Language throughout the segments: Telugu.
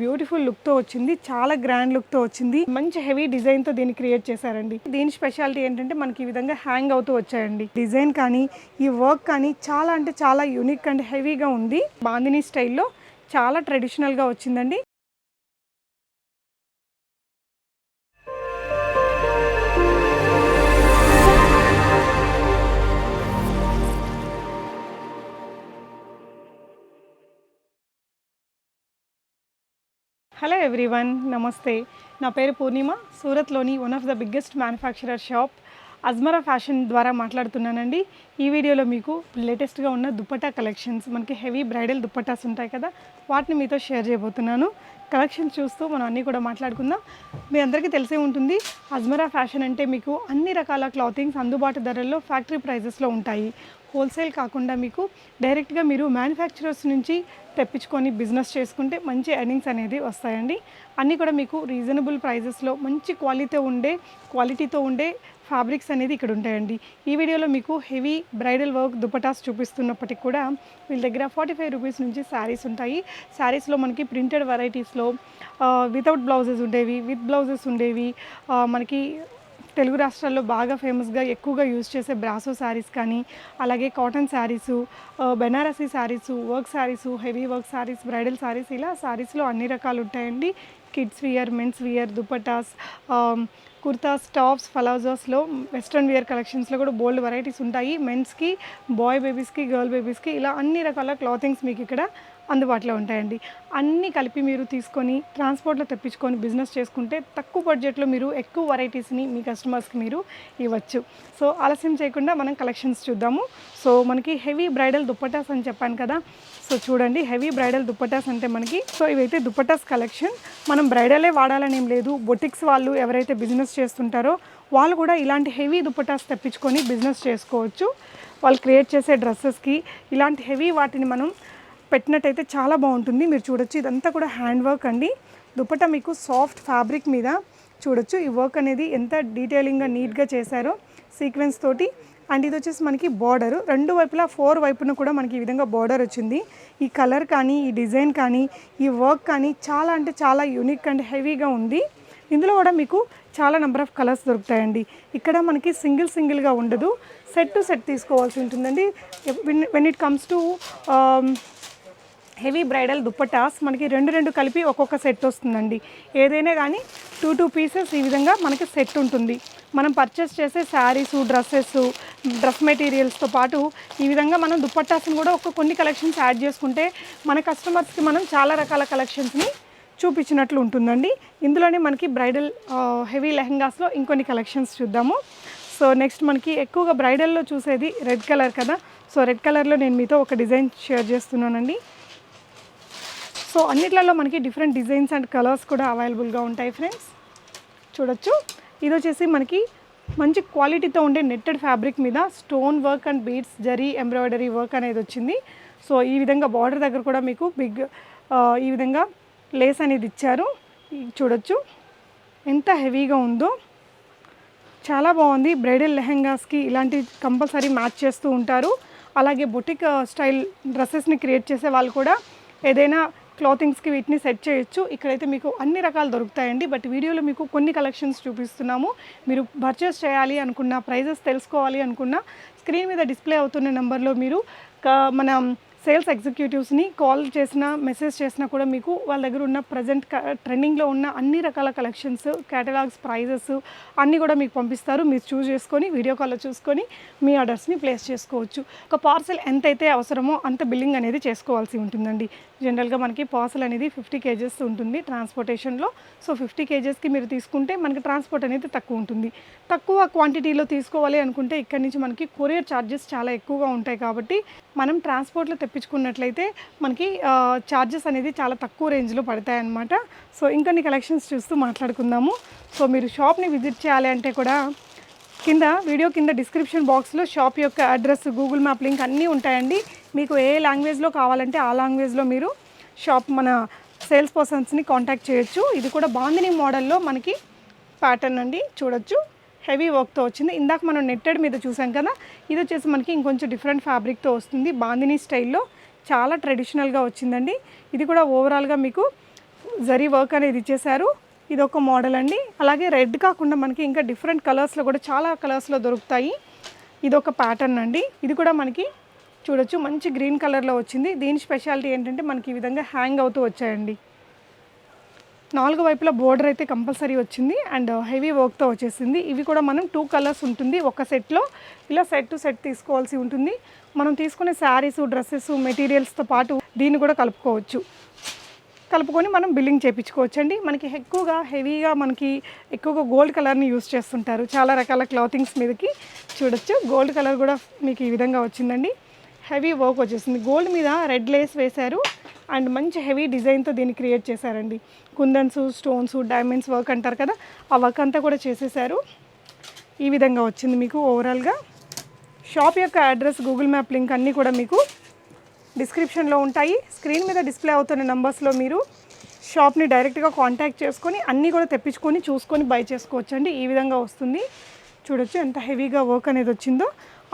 బ్యూటిఫుల్ లుక్తో వచ్చింది. చాలా గ్రాండ్ లుక్తో వచ్చింది. మంచి హెవీ డిజైన్తో దీన్ని క్రియేట్ చేశారండి. దీని స్పెషాలిటీ ఏంటంటే మనకి ఈ విధంగా హ్యాంగ్ అవుతూ వచ్చాయండి. డిజైన్ కానీ ఈ వర్క్ కానీ చాలా అంటే చాలా యూనిక్ అండ్ హెవీగా ఉంది. బాందిని స్టైల్లో చాలా ట్రెడిషనల్గా వచ్చిందండి. హలో ఎవ్రీవన్ నమస్తే నా పేరు Purnima. సూరత్లోని one of the biggest manufacturer shop Ajmera fashion ద్వారా మాట్లాడుతున్నానండి. ఈ వీడియోలో మీకు లేటెస్ట్గా ఉన్న దుప్పటా కలెక్షన్స్ మనకి హెవీ బ్రైడల్ దుప్పటాస్ ఉంటాయి కదా వాటిని మీతో షేర్ చేయబోతున్నాను. కలెక్షన్ చూస్తూ మనం అన్నీ కూడా మాట్లాడుకుందాం. మీ అందరికీ తెలిసే ఉంటుంది అజ్మరా ఫ్యాషన్ అంటే మీకు అన్ని రకాల క్లాతింగ్స్ అందుబాటు ధరల్లో ఫ్యాక్టరీ ప్రైజెస్లో ఉంటాయి. హోల్సేల్ కాకుండా మీకు డైరెక్ట్గా మీరు మ్యానుఫ్యాక్చరర్స్ నుంచి తెప్పించుకొని బిజినెస్ చేసుకుంటే మంచి ఎర్నింగ్స్ అనేది వస్తాయండి. అన్నీ కూడా మీకు రీజనబుల్ ప్రైజెస్లో మంచి క్వాలిటీతో ఉండే క్వాలిటీతో ఉండే ఫ్యాబ్రిక్స్ అనేది ఇక్కడ ఉంటాయండి. ఈ వీడియోలో మీకు హెవీ బ్రైడల్ వర్క్ దుపటాస్ చూపిస్తున్నప్పటికి కూడా వీళ్ళ దగ్గర ఫార్టీ ఫైవ్ రూపీస్ నుంచి శారీస్ ఉంటాయి. శారీస్లో మనకి ప్రింటెడ్ వెరైటీస్లో వితౌట్ బ్లౌజెస్ ఉండేవి విత్ బ్లౌజెస్ ఉండేవి మనకి తెలుగు రాష్ట్రాల్లో బాగా ఫేమస్గా ఎక్కువగా యూజ్ చేసే బ్రాసో శారీస్ కానీ అలాగే cotton saris Banarasi saris work saris heavy work saris bridal saris ఇలా శారీస్లో అన్ని రకాలు ఉంటాయండి. Kids wear men's wear dupattas kurtas tops ఫలాజాస్లో western wear కలెక్షన్స్లో కూడా బోల్డ్ వెరైటీస్ ఉంటాయి మెన్స్కి బాయ్ బేబీస్కి గర్ల్ బేబీస్కి ఇలా అన్ని రకాల క్లాతింగ్స్ మీకు ఇక్కడ అందుబాటులో ఉంటాయండి అన్నీ కలిపి మీరు తీసుకొని ట్రాన్స్పోర్ట్లో తెప్పించుకొని బిజినెస్ చేసుకుంటే తక్కువ బడ్జెట్లో మీరు ఎక్కువ వెరైటీస్ని మీ కస్టమర్స్కి మీరు ఇవ్వచ్చు సో ఆలస్యం చేయకుండా మనం కలెక్షన్స్ చూద్దాము సో మనకి హెవీ బ్రైడల్ దుప్పటాస్ అని చెప్పాను కదా సో చూడండి హెవీ బ్రైడల్ దుప్పటాస్ అంటే మనకి. సో ఇవైతే దుప్పటాస్ కలెక్షన్. మనం బ్రైడలే వాడాలని ఏం లేదు. బొటిక్స్ వాళ్ళు ఎవరైతే బిజినెస్ చేస్తుంటారో వాళ్ళు కూడా ఇలాంటి హెవీ దుప్పటాస్ తెప్పించుకొని బిజినెస్ చేసుకోవచ్చు. వాళ్ళు క్రియేట్ చేసే డ్రెస్సెస్కి ఇలాంటి హెవీ వాటిని మనం పెట్టినట్టయితే చాలా బాగుంటుంది. మీరు చూడొచ్చు ఇదంతా కూడా హ్యాండ్ వర్క్ అండి. దుప్పట మీకు సాఫ్ట్ ఫ్యాబ్రిక్ మీద చూడొచ్చు. ఈ వర్క్ అనేది ఎంత డీటెయిలింగ్గా నీట్గా చేశారో సీక్వెన్స్ తోటి అండ్ ఇది వచ్చేసి మనకి బార్డర్ రెండు వైపులా ఫోర్ వైపున కూడా మనకి ఈ విధంగా బార్డర్ వచ్చింది. ఈ కలర్ కానీ ఈ డిజైన్ కానీ ఈ వర్క్ కానీ చాలా అంటే చాలా యూనిక్ అండ్ హెవీగా ఉంది. ఇందులో కూడా మీకు చాలా నెంబర్ ఆఫ్ కలర్స్ దొరుకుతాయండి. ఇక్కడ మనకి సింగిల్ సింగిల్గా ఉండదు. సెట్ టు సెట్ తీసుకోవాల్సి ఉంటుందండి. When it comes to heavy bridal dupattas మనకి రెండు రెండు కలిపి ఒక్కొక్క సెట్ వస్తుందండి. ఏదైనా కానీ టూ టూ పీసెస్ ఈ విధంగా మనకి సెట్ ఉంటుంది. మనం పర్చేస్ చేసే శారీసు డ్రెస్సెస్ డ్రెస్ మెటీరియల్స్తో పాటు ఈ విధంగా మనం దుప్పట్టాస్ని కూడా ఒక కొన్ని కలెక్షన్స్ యాడ్ చేసుకుంటే మన కస్టమర్స్కి మనం చాలా రకాల కలెక్షన్స్ని చూపించినట్లు ఉంటుందండి. ఇందులోనే మనకి బ్రైడల్ హెవీ లెహంగాస్లో ఇంకొన్ని కలెక్షన్స్ చూద్దాము. సో నెక్స్ట్ మనకి ఎక్కువగా బ్రైడల్లో చూసేది రెడ్ కలర్ కదా. సో రెడ్ కలర్లో నేను మీతో ఒక డిజైన్ షేర్ చేస్తున్నానండి. సో అన్నిట్లలో మనకి డిఫరెంట్ డిజైన్స్ అండ్ కలర్స్ కూడా అవైలబుల్గా ఉంటాయి ఫ్రెండ్స్ చూడొచ్చు. ఇది వచ్చేసి మనకి మంచి క్వాలిటీతో ఉండే నెట్టెడ్ ఫ్యాబ్రిక్ మీద stone work and beads zari embroidery work అనేది వచ్చింది. సో ఈ విధంగా బార్డర్ దగ్గర కూడా మీకు బిగ్ ఈ విధంగా లేస్ అనేది ఇచ్చారు. చూడొచ్చు. ఎంత హెవీగా ఉందో. చాలా బాగుంది. బ్రైడల్ లెహెంగాస్కి ఇలాంటి కంపల్సరీ మ్యాచ్ చేస్తూ ఉంటారు. అలాగే బొటిక్ స్టైల్ డ్రెస్సెస్ని క్రియేట్ చేసే వాళ్ళు కూడా ఏదైనా క్లాతింగ్స్కి వీటిని సెట్ చేయొచ్చు. ఇక్కడైతే మీకు అన్ని రకాలు దొరుకుతాయండి. బట్ వీడియోలో మీకు కొన్ని కలెక్షన్స్ చూపిస్తున్నాము. మీరు పర్చేస్ చేయాలి అనుకున్న ప్రైజెస్ తెలుసుకోవాలి అనుకున్న స్క్రీన్ మీద డిస్ప్లే అవుతున్న నెంబర్లో మీరు మన సేల్స్ ఎగ్జిక్యూటివ్స్ని కాల్ చేసినా మెసేజ్ చేసినా కూడా మీకు వాళ్ళ దగ్గర ఉన్న ప్రజెంట్ ట్రెండింగ్లో ఉన్న అన్ని రకాల కలెక్షన్స్ కేటలాగ్స్ ప్రైజెస్ అన్నీ కూడా మీకు పంపిస్తారు. మీరు చూస్ చేసుకొని వీడియో కాల్లో చూసుకొని మీ ఆర్డర్స్ని ప్లేస్ చేసుకోవచ్చు. ఒక పార్సల్ ఎంతైతే అవసరమో అంత బిల్లింగ్ అనేది చేసుకోవాల్సి ఉంటుందండి. జనరల్గా మనకి పార్సల్ అనేది ఫిఫ్టీ కేజెస్ ఉంటుంది ట్రాన్స్పోర్టేషన్లో. సో ఫిఫ్టీ కేజెస్కి మీరు తీసుకుంటే మనకి ట్రాన్స్పోర్ట్ అనేది తక్కువ ఉంటుంది. తక్కువ క్వాంటిటీలో తీసుకోవాలి అనుకుంటే ఇక్కడి నుంచి మనకి కొరియర్ ఛార్జెస్ చాలా ఎక్కువగా ఉంటాయి కాబట్టి మనం ట్రాన్స్పోర్ట్లో తెప్పించుకున్నట్లయితే మనకి ఛార్జెస్ అనేది చాలా తక్కువ రేంజ్లో పడతాయి అన్నమాట సో ఇంకొన్ని కలెక్షన్స్ చూస్తూ మాట్లాడుకుందాము. సో మీరు షాప్ని విజిట్ చేయాలి అంటే కూడా కింద వీడియో కింద డిస్క్రిప్షన్ బాక్స్లో షాప్ యొక్క అడ్రస్ గూగుల్ మ్యాప్ లింక్ అన్నీ ఉంటాయండి. మీకు ఏ లాంగ్వేజ్లో కావాలంటే ఆ లాంగ్వేజ్లో మీరు షాప్ మన సేల్స్ పర్సన్స్ని కాంటాక్ట్ చేయొచ్చు. ఇది కూడా బాందిని మోడల్లో మనకి ప్యాటర్న్ అండి. చూడొచ్చు. హెవీ వర్క్తో వచ్చింది. ఇందాక మనం నెట్టెడ్ మీద చూసాం కదా ఇది వచ్చేసి మనకి ఇంకొంచెం డిఫరెంట్ ఫ్యాబ్రిక్తో వస్తుంది. బాందిని స్టైల్లో చాలా ట్రెడిషనల్గా వచ్చిందండి. ఇది కూడా ఓవరాల్గా మీకు జరీ వర్క్ అనేది ఇచ్చేసారు ఇది ఒక మోడల్ అండి. అలాగే రెడ్ కాకుండా మనకి ఇంకా డిఫరెంట్ కలర్స్లో కూడా చాలా కలర్స్లో దొరుకుతాయి. ఇది ఒక ప్యాటర్న్ అండి. ఇది కూడా మనకి చూడొచ్చు. మంచి గ్రీన్ కలర్లో వచ్చింది. దీని స్పెషాలిటీ ఏంటంటే మనకి ఈ విధంగా హ్యాంగ్ అవుతూ వచ్చాయండి. నాలుగు వైపులా బోర్డర్ అయితే కంపల్సరీ వచ్చింది. అండ్ హెవీ వర్క్తో వచ్చేసింది. ఇవి కూడా మనం టూ కలర్స్ ఉంటుంది. ఒక సెట్లో ఇలా సెట్ టు సెట్ తీసుకోవాల్సి ఉంటుంది. మనం తీసుకునే శారీస్ డ్రెస్సెస్ మెటీరియల్స్తో పాటు దీన్ని కూడా కలుపుకోవచ్చు. కలుపుకొని మనం బిల్లింగ్ చేయించుకోవచ్చు అండి మనకి ఎక్కువగా హెవీగా మనకి ఎక్కువగా గోల్డ్ కలర్ని యూస్ చేస్తుంటారు. చాలా రకాల క్లాతింగ్స్ మీదకి చూడొచ్చు. గోల్డ్ కలర్ కూడా మీకు ఈ విధంగా వచ్చిందండి. హెవీ వర్క్ వచ్చేసింది. గోల్డ్ మీద రెడ్ లేస్ వేశారు. అండ్ మంచి హెవీ డిజైన్తో దీన్ని క్రియేట్ చేశారండి. కుందన్స్ స్టోన్స్ డైమండ్స్ వర్క్ అంటారు కదా ఆ వర్క్ అంతా కూడా చేసేసారు ఈ విధంగా వచ్చింది మీకు ఓవరాల్గా. షాప్ యొక్క అడ్రస్ గూగుల్ మ్యాప్ లింక్ అన్నీ కూడా మీకు డిస్క్రిప్షన్లో ఉంటాయి. స్క్రీన్ మీద డిస్ప్లే అవుతున్న నెంబర్స్లో మీరు షాప్ని డైరెక్ట్గా కాంటాక్ట్ చేసుకొని అన్నీ కూడా తెప్పించుకొని చూసుకొని బై చేసుకోవచ్చండి. ఈ విధంగా వస్తుంది. చూడొచ్చు ఎంత హెవీగా వర్క్ అనేది వచ్చిందో.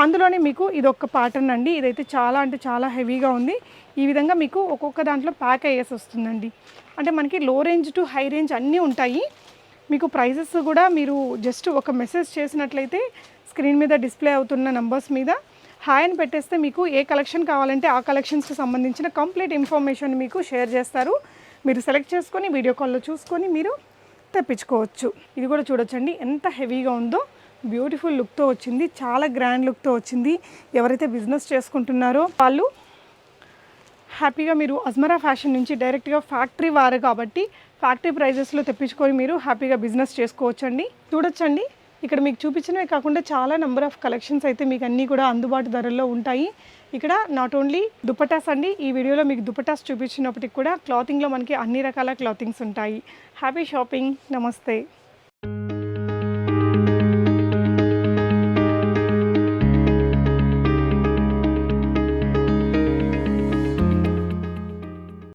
అందులోనే మీకు ఇది ఒక ప్యాటర్న్ అండి. ఇదైతే చాలా అంటే చాలా హెవీగా ఉంది. ఈ విధంగా మీకు ఒక్కొక్క దాంట్లో ప్యాక్ అయ్యేసి వస్తుందండి. అంటే మనకి లో రేంజ్ టు హై రేంజ్ అన్నీ ఉంటాయి. మీకు ప్రైజెస్ కూడా మీరు జస్ట్ ఒక మెసేజ్ చేసినట్లయితే స్క్రీన్ మీద డిస్ప్లే అవుతున్న నంబర్స్ మీద హాయ్ అని పెట్టేస్తే మీకు ఏ కలెక్షన్ కావాలంటే ఆ కలెక్షన్స్కి సంబంధించిన కంప్లీట్ ఇన్ఫర్మేషన్ మీకు షేర్ చేస్తారు. మీరు సెలెక్ట్ చేసుకొని వీడియో కాల్లో చూసుకొని మీరు తెప్పించుకోవచ్చు. ఇది కూడా చూడొచ్చండి. ఎంత హెవీగా ఉందో. బ్యూటిఫుల్ లుక్తో వచ్చింది చాలా గ్రాండ్ లుక్తో వచ్చింది. ఎవరైతే బిజినెస్ చేసుకుంటున్నారో వాళ్ళు హ్యాపీగా మీరు అజ్మరా ఫ్యాషన్ నుంచి డైరెక్ట్గా ఫ్యాక్టరీ వారు కాబట్టి ఫ్యాక్టరీ ప్రైజెస్లో తెప్పించుకొని మీరు హ్యాపీగా బిజినెస్ చేసుకోవచ్చండి. చూడొచ్చండి. ఇక్కడ మీకు చూపించినవి కాకుండా చాలా నెంబర్ ఆఫ్ కలెక్షన్స్ అయితే మీకు అన్నీ కూడా అందుబాటు ధరల్లో ఉంటాయి. ఇక్కడ నాట్ ఓన్లీ దుపటాస్ అండి ఈ వీడియోలో మీకు దుపటాస్ చూపించినప్పటికి కూడా క్లాతింగ్లో మనకి అన్ని రకాల క్లాతింగ్స్ ఉంటాయి. Happy shopping. నమస్తే.